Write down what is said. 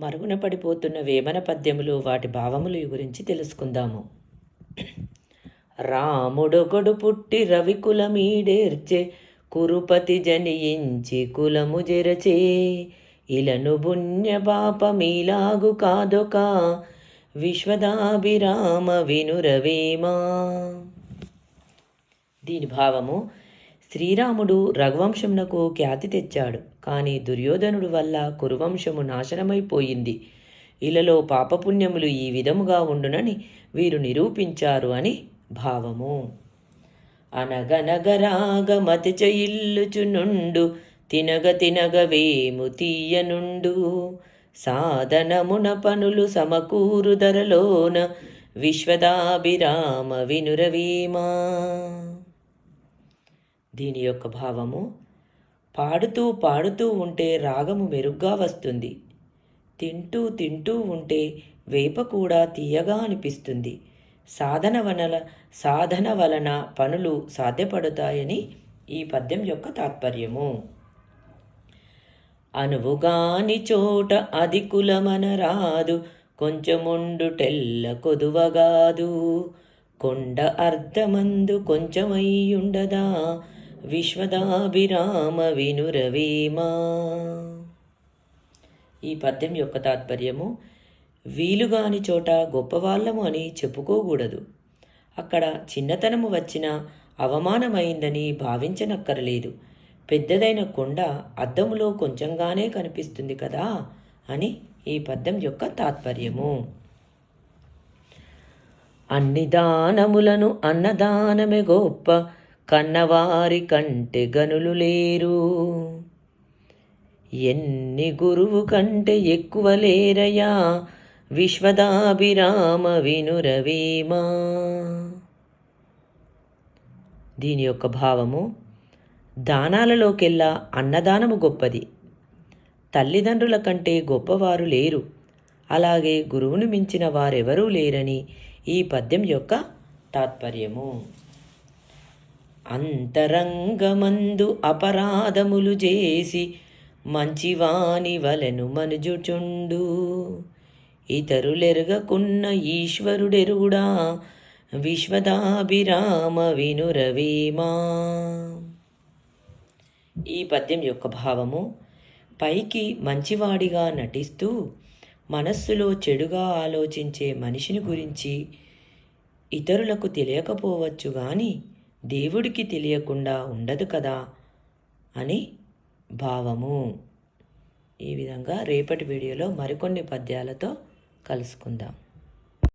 మరుగున పడిపోతున్న వేమన పద్యములు వాటి భావములు గురించి తెలుసుకుందాము. రాముడొకడు పుట్టి రవికులమీడేర్చే కురుపతి జనియించి కులము జెరచే ఇలను పుణ్య పాపమీలాగు కాదొక విశ్వదాభిరామ వినురవేమా. దీని భావము శ్రీరాముడు రఘువంశమునకు ఖ్యాతి తెచ్చాడు. కానీ దుర్యోధనుడు వల్ల కురువంశము నాశనమైపోయింది. ఇలలో పాపపుణ్యములు ఈ విధముగా ఉండునని వీరు నిరూపించారు అని భావము. అనగనగరాగమతి ఇల్లుచునుండు తినగ తినగ వేము తీయనుండు. సాధనమున పనులు సమకూరు ధరలోన విశ్వదాభిరామ వినురవీమా. దీని యొక్క భావము పాడుతూ పాడుతూ ఉంటే రాగము మెరుగ్గా వస్తుంది. తింటూ తింటూ ఉంటే వేప కూడా తీయగా అనిపిస్తుంది. సాధన వనల సాధన వలన పనులు సాధ్యపడతాయని ఈ పద్యం యొక్క తాత్పర్యము. అనువుగాని చోట అది కొంచెముండు కొంచెముండుటెల్ల కొదువగాదు. కొండ అర్ధమందు కొంచెమయ్యుండదా విశ్వదాభిరామ వినురవేమా ఈ పద్యం యొక్క తాత్పర్యము వీలుగాని చోట గొప్పవాళ్ళము అని చెప్పుకోకూడదు. అక్కడ చిన్నతనము వచ్చిన అవమానమైందని భావించనక్కరలేదు. పెద్దదైన కొండ అద్దములో కొంచెంగానే కనిపిస్తుంది కదా అని ఈ పద్యం యొక్క తాత్పర్యము. అన్ని దానములను అన్నదానమే గొప్ప కన్నవారి కంటే గనులు లేరు. ఎన్ని గురువు కంటే ఎక్కువ లేరయా విశ్వదాభిరామ వినురవేమా. దీని యొక్క భావము దానాలలోకెల్లా అన్నదానము గొప్పది. తల్లిదండ్రుల కంటే గొప్పవారు లేరు. అలాగే గురువును మించిన వారెవరూ లేరని ఈ పద్యం యొక్క తాత్పర్యము. అంతరంగమందు అపరాధములు చేసి మంచివాని వలెను మనుజుచుండు. ఇతరులెరగకున్న ఈశ్వరుడెరుగుడా విశ్వదాభిరామ వినురవేమా. ఈ పద్యం యొక్క భావము పైకి మంచివాడిగా నటిస్తూ మనస్సులో చెడుగా ఆలోచించే మనిషిని గురించి ఇతరులకు తెలియకపోవచ్చు కానీ దేవుడికి తెలియకుండా ఉండదు కదా అని భావము. ఈ విధంగా రేపటి వీడియోలో మరికొన్ని పద్యాలతో కలుసుకుందాం.